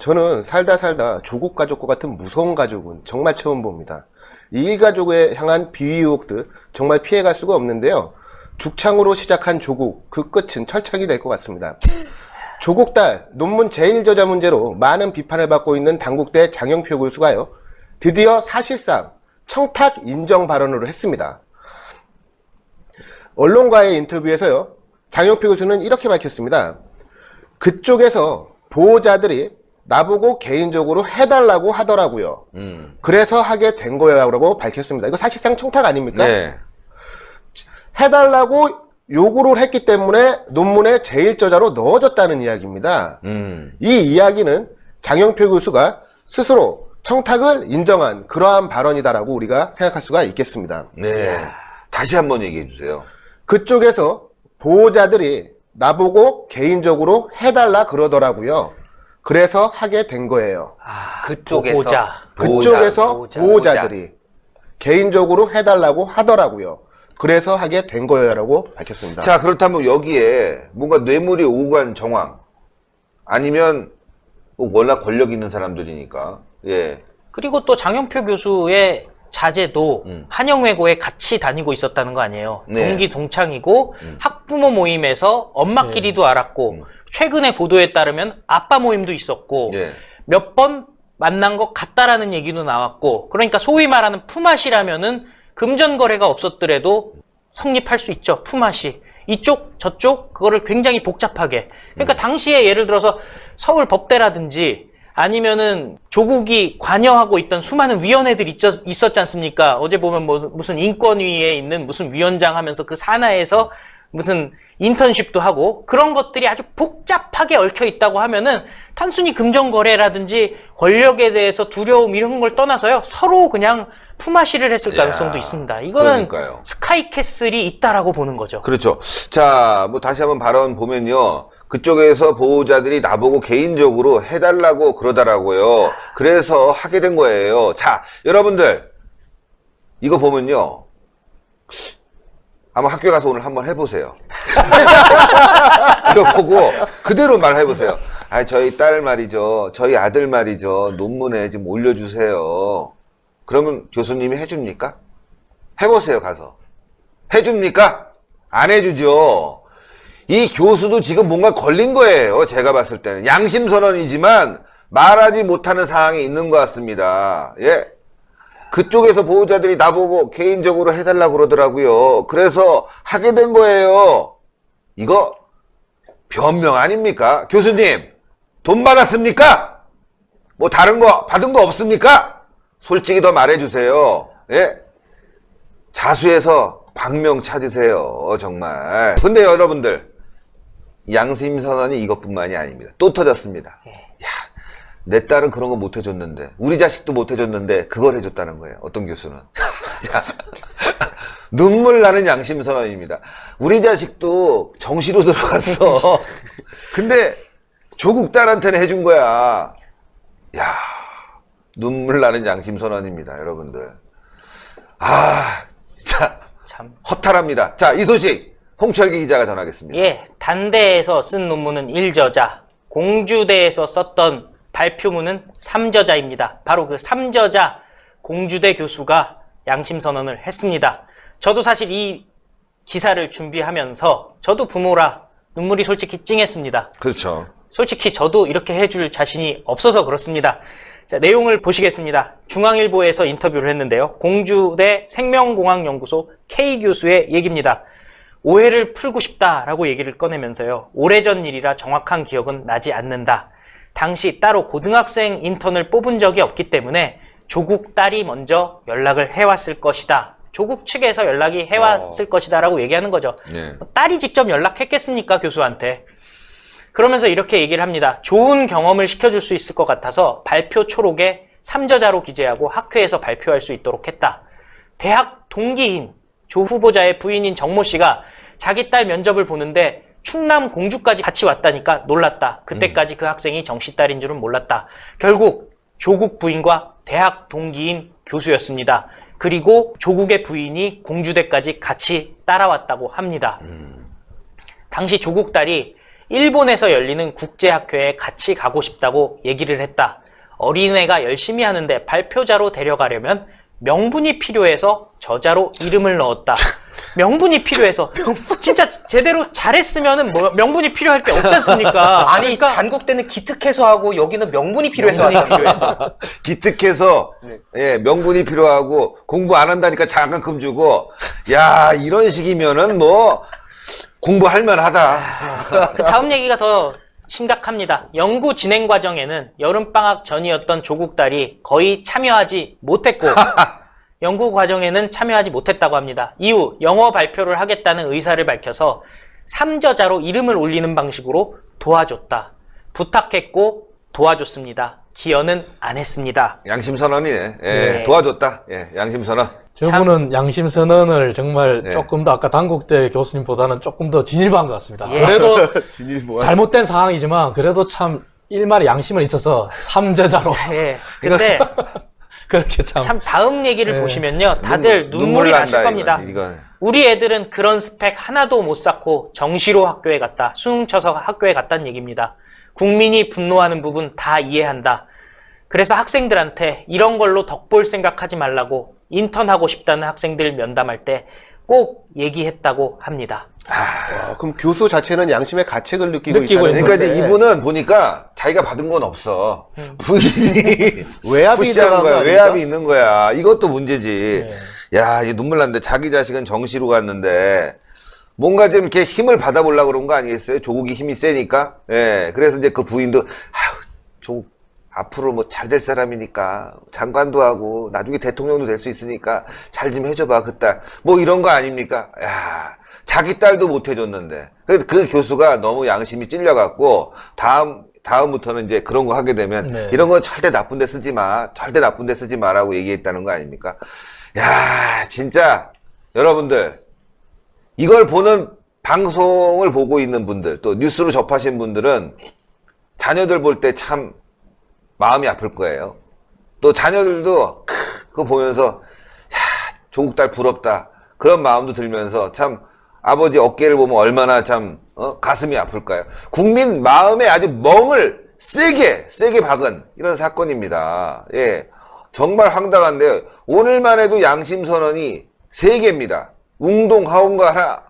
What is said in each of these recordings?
저는 살다 살다 조국 가족과 같은 무서운 가족은 정말 처음 봅니다. 이 일가족에 향한 비위 의혹들 정말 피해갈 수가 없는데요. 죽창으로 시작한 조국, 그 끝은 철창이 될 것 같습니다. 조국 딸 논문 제일 저자 문제로 많은 비판을 받고 있는 당국대 장영표 교수가요. 드디어 사실상 청탁 인정 발언으로 했습니다. 언론과의 인터뷰에서요. 장영표 교수는 이렇게 밝혔습니다. 그쪽에서 보호자들이 나보고 개인적으로 해달라고 하더라고요. 음. 그래서 하게 된 거라고 밝혔습니다. 이거 사실상 청탁 아닙니까? 네. 해달라고 요구를 했기 때문에 논문에 제일 저자로 넣어줬다는 이야기입니다. 음. 이 이야기는 장영표 교수가 스스로 청탁을 인정한 그러한 발언이다라고 우리가 생각할 수가 있겠습니다. 네. 다시 한번 얘기해 주세요. 그쪽에서 보호자들이 나보고 개인적으로 해달라 그러더라고요. 그래서 하게 된 거예요. 아, 그쪽에서. 보호자. 그쪽에서 보호자. 보호자들이 개인적으로 해달라고 하더라고요. 그래서 하게 된 거예요라고 밝혔습니다. 자, 그렇다면 여기에 뭔가 뇌물이 오고 간 정황 아니면 뭐 워낙 권력 있는 사람들이니까 예. 그리고 또 장영표 교수의 자제도 음. 한영외고에 같이 다니고 있었다는 거 아니에요. 네. 동기 동창이고 음. 학부모 모임에서 엄마끼리도 알았고 음. 최근의 보도에 따르면 아빠 모임도 있었고 예. 몇 번 만난 것 같다라는 얘기도 나왔고 그러니까 소위 말하는 품앗이라면은 금전 거래가 없었더라도 성립할 수 있죠 품앗이. 이쪽 저쪽 그거를 굉장히 복잡하게. 그러니까 당시에 예를 들어서 서울 법대라든지 아니면은 조국이 관여하고 있던 수많은 위원회들이 있었, 있었지 않습니까? 어제 보면 뭐 무슨 인권위에 있는 무슨 위원장 하면서 그 산하에서 무슨 인턴십도 하고 그런 것들이 아주 복잡하게 얽혀 있다고 하면은 단순히 금전 거래라든지 권력에 대해서 두려움 이런 걸 떠나서요 서로 그냥 품앗이를 했을 가능성도 야, 있습니다. 이거는 그러니까요. 스카이캐슬이 있다라고 보는 거죠. 그렇죠. 자, 뭐 다시 한번 발언 보면요. 그쪽에서 보호자들이 나보고 개인적으로 해달라고 그러더라고요. 그래서 하게 된 거예요. 자, 여러분들. 이거 보면요. 아마 학교 가서 오늘 한번 해보세요. 이거 보고 그대로 말해보세요. 아, 저희 딸 말이죠. 저희 아들 말이죠. 논문에 지금 올려주세요. 그러면 교수님이 해줍니까? 해보세요, 가서. 해줍니까? 안 해주죠. 이 교수도 지금 뭔가 걸린 거예요. 제가 봤을 때는. 양심선언이지만 말하지 못하는 상황이 있는 것 같습니다. 예. 그쪽에서 보호자들이 나보고 개인적으로 해달라고 그러더라고요. 그래서 하게 된 거예요. 이거 변명 아닙니까? 교수님, 돈 받았습니까? 뭐 다른 거 받은 거 없습니까? 솔직히 더 말해주세요. 예? 자수해서 광명 찾으세요. 정말. 근데 여러분들 양심 선언이 이것뿐만이 아닙니다. 또 터졌습니다. 야, 내 딸은 그런 거 못 해줬는데 우리 자식도 못 해줬는데 그걸 해줬다는 거예요. 어떤 교수는. 자, 눈물 나는 양심 선언입니다. 우리 자식도 정시로 들어갔어. 근데 조국 딸한테는 해준 거야. 야, 눈물 나는 양심 선언입니다, 여러분들. 아, 자, 참. 허탈합니다. 자, 이 소식 홍철기 기자가 전하겠습니다. 예, 단대에서 쓴 논문은 1저자, 공주대에서 썼던 발표문은 3저자입니다. 바로 그 3저자 공주대 교수가 양심선언을 했습니다. 저도 사실 이 기사를 준비하면서 저도 부모라 눈물이 솔직히 찡했습니다. 그렇죠. 솔직히 저도 이렇게 해줄 자신이 없어서 그렇습니다. 자, 내용을 보시겠습니다. 중앙일보에서 인터뷰를 했는데요. 공주대 생명공학연구소 K 교수의 얘기입니다. 오해를 풀고 싶다라고 얘기를 꺼내면서요. 오래전 일이라 정확한 기억은 나지 않는다. 당시 따로 고등학생 인턴을 뽑은 적이 없기 때문에 조국 딸이 먼저 연락을 해왔을 것이다. 조국 측에서 연락이 해왔을 것이다라고 얘기하는 거죠. 네. 딸이 직접 연락했겠습니까, 교수한테? 그러면서 이렇게 얘기를 합니다. 좋은 경험을 시켜줄 수 있을 것 같아서 발표 초록에 3저자로 기재하고 학회에서 발표할 수 있도록 했다. 대학 동기인 조 후보자의 부인인 정모 씨가 자기 딸 면접을 보는데 충남 공주까지 같이 왔다니까 놀랐다. 그때까지 그 학생이 정씨 딸인 줄은 몰랐다. 결국 조국 부인과 대학 동기인 교수였습니다. 그리고 조국의 부인이 공주대까지 같이 따라왔다고 합니다. 당시 조국 딸이 일본에서 열리는 국제학교에 같이 가고 싶다고 얘기를 했다. 어린애가 열심히 하는데 발표자로 데려가려면 명분이 필요해서 저자로 이름을 넣었다. 명분이 필요해서 진짜 제대로 잘했으면은 뭐 명분이 필요할 게 없지 않습니까? 아니 그러니까 단국 때는 기특해서 하고 여기는 명분이 필요해서 명분이 하잖아. 필요해서. 기특해서 예, 명분이 필요하고 공부 안 한다니까 장학금 주고 야 이런 식이면은 뭐 공부할 만하다. 그 다음 얘기가 더 심각합니다. 연구 진행 과정에는 여름방학 전이었던 조국 딸이 거의 참여하지 못했고, 연구 과정에는 참여하지 못했다고 합니다. 이후 영어 발표를 하겠다는 의사를 밝혀서 삼저자로 이름을 올리는 방식으로 도와줬다. 부탁했고 도와줬습니다. 기여는 안 했습니다. 양심 선언이네. 예, 네. 도와줬다. 예, 양심 선언. 저분은 양심 선언을 정말 네. 조금 더 아까 단국대 교수님보다는 조금 더 진일보한 것 같습니다. 예. 그래도 잘못된 상황이지만 그래도 참 일말의 양심은 있어서 삼저자로 예. 근데 그렇게 참, 참 다음 얘기를 네. 보시면요. 다들 눈- 눈물이 나실 겁니다. 이거지, 이건. 우리 애들은 그런 스펙 하나도 못 쌓고 정시로 학교에 갔다. 수능 쳐서 학교에 갔다는 얘기입니다. 국민이 분노하는 부분 다 이해한다. 그래서 학생들한테 이런 걸로 덕볼 생각하지 말라고 인턴하고 싶다는 학생들 면담할 때 꼭 얘기했다고 합니다. 와, 그럼 교수 자체는 양심의 가책을 느끼고, 느끼고 있다는 있는 그러니까 이제 이분은 보니까 자기가 받은 건 없어. 부인이 외압이 푸시한 들어간 거야. 거? 외압이 있는 거야. 이것도 문제지. 네. 야, 이 눈물 난데 자기 자식은 정시로 갔는데 뭔가 좀 이렇게 힘을 받아보려고 그런 거 아니겠어요? 조국이 힘이 세니까. 예. 그래서 이제 그 부인도 아휴, 조국 앞으로 뭐 잘 될 사람이니까 장관도 하고 나중에 대통령도 될 수 있으니까 잘 좀 해줘봐 그 딸. 뭐 이런 거 아닙니까? 야, 자기 딸도 못 해줬는데 그, 그 교수가 너무 양심이 찔려갖고 다음 다음부터는 이제 그런 거 하게 되면 네. 이런 거 절대 나쁜 데 쓰지 마, 절대 나쁜 데 쓰지 마라고 얘기했다는 거 아닙니까? 야, 진짜 여러분들 이걸 보는 방송을 보고 있는 분들 또 뉴스로 접하신 분들은 자녀들 볼 때 참 마음이 아플 거예요. 또 자녀들도 크, 그거 보면서 야 조국 딸 부럽다 그런 마음도 들면서 참 아버지 어깨를 보면 얼마나 참 어? 가슴이 아플까요? 국민 마음에 아주 멍을 세게 세게 박은 이런 사건입니다. 예, 정말 황당한데요. 오늘만 해도 양심 선언이 세 개입니다. 웅동 하온가 하나,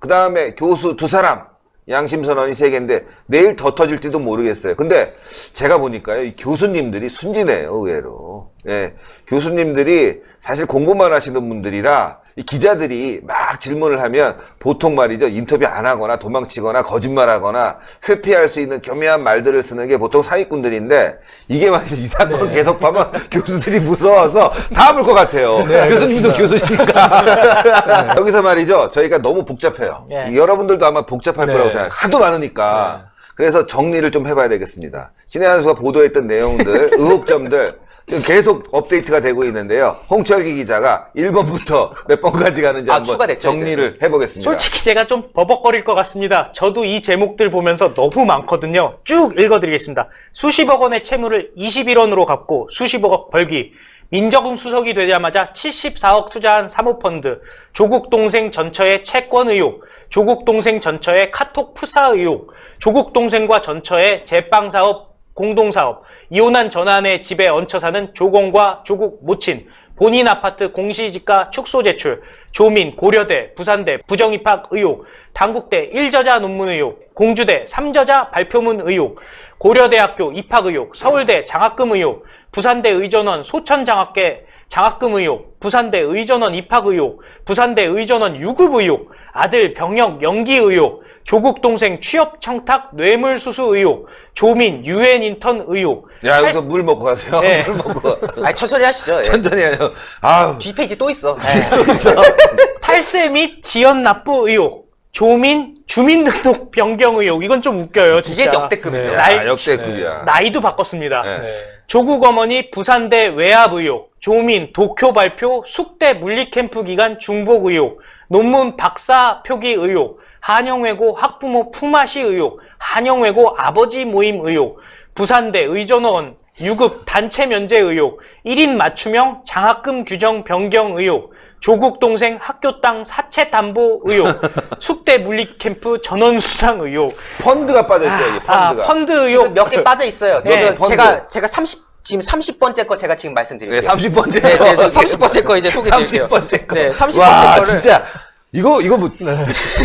그 다음에 교수 두 사람, 양심 선언이 세 개인데 내일 더 터질지도 모르겠어요. 근데 제가 보니까요, 이 교수님들이 순진해요, 의외로. 예, 교수님들이 사실 공부만 하시는 분들이라 이 기자들이 막 질문을 하면 보통 말이죠 인터뷰 안 하거나 도망치거나 거짓말하거나 회피할 수 있는 교묘한 말들을 쓰는 게 보통 사기꾼들인데 이게 말이죠 이 사건 네. 계속 하면 교수들이 무서워서 다 볼 것 같아요. 네, 교수님도 그렇습니다. 교수니까 여기서 말이죠 저희가 너무 복잡해요. 예. 여러분들도 아마 복잡할 네. 거라고 생각해요. 하도 많으니까. 그래서 정리를 좀 해봐야 되겠습니다. 신의 한수가 보도했던 내용들, 의혹점들, 지금 계속 업데이트가 되고 있는데요. 홍철기 기자가 1번부터 몇 번까지 가는지 아, 한번 추가됐죠, 정리를 해보겠습니다. 솔직히 제가 좀 버벅거릴 것 같습니다. 저도 이 제목들 보면서 너무 많거든요. 쭉 읽어드리겠습니다. 수십억 원의 채무를 21원으로 갚고 수십억 벌기. 민정음 수석이 되자마자 74억 투자한 사모펀드. 조국 동생 전처의 채권 의혹. 조국 동생 전처의 카톡 푸사 의혹. 조국 동생과 전처의 제빵 사업 공동사업, 이혼한 전환의 집에 얹혀 사는 조공과 조국 모친, 본인 아파트 공시지가 축소 제출, 조민, 고려대, 부산대 부정입학 의혹, 당국대 1저자 논문 의혹, 공주대 3저자 발표문 의혹, 고려대학교 입학 의혹, 서울대 장학금 의혹, 부산대 의전원 소천 장학계 장학금 의혹, 부산대 의전원 입학 의혹, 부산대 의전원 유급 의혹, 아들 병역 연기 의혹, 조국 동생 취업 청탁 뇌물 수수 의혹, 조민 유엔 인턴 의혹. 야, 여기서 물 먹고 가세요. 네. 물 먹고. 아니 천천히 하시죠. 예. 천천히 해요. 아우. 뒷페이지 또 있어. 탈세 및 지연 납부 의혹, 조민 주민등록 변경 의혹. 이건 좀 웃겨요, 진짜. 이게 역대급이죠. 네. 야, 나이- 역대급이야. 나이도 바꿨습니다. 네. 네. 조국 어머니 부산대 외압 의혹, 조민 도쿄 발표 숙대 물리캠프 기간 중복 의혹, 논문 박사 표기 의혹, 한영외고 학부모 품앗이 의혹, 한영외고 아버지 모임 의혹, 부산대 의전원 유급 단체 면제 의혹, 1인 맞춤형 장학금 규정 변경 의혹, 조국 동생 학교 땅 사채 담보 의혹, 숙대 물리 캠프 전원 수상 의혹, 펀드가 빠져있어요, 이게 아, 펀드가. 펀드 지금 의혹. 몇 개 빠져 있어요. 지금 네, 펀드. 제가 제가 30 지금 30번째 거 제가 지금 말씀드릴게요. 네, 30번째. 네, 제가 30번째 거 이제 소개드릴게요. 30번째 거. 네, 30번째 와, 거를 진짜. 이거, 이거 뭐,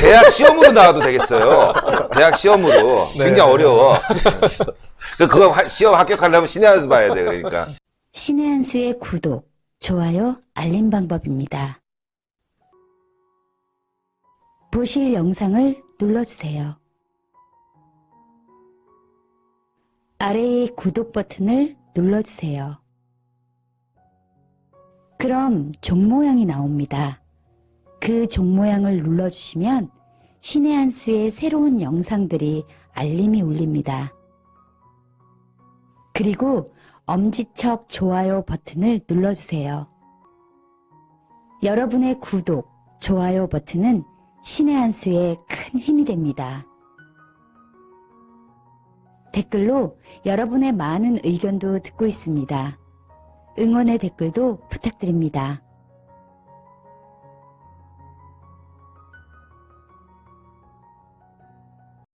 대학 시험으로 나와도 되겠어요. 대학 시험으로. 네. 굉장히 어려워. 그- 그거 하- 시험 합격하려면 신의 한수 봐야 돼, 그러니까. 신의 한 수의 구독, 좋아요, 알림 방법입니다. 보실 영상을 눌러주세요. 아래의 구독 버튼을 눌러주세요. 그럼 종 모양이 나옵니다. 그 종 모양을 눌러주시면 신의 한 수의 새로운 영상들이 알림이 울립니다. 그리고 엄지척 좋아요 버튼을 눌러주세요. 여러분의 구독, 좋아요 버튼은 신의 한 수에 큰 힘이 됩니다. 댓글로 여러분의 많은 의견도 듣고 있습니다. 응원의 댓글도 부탁드립니다.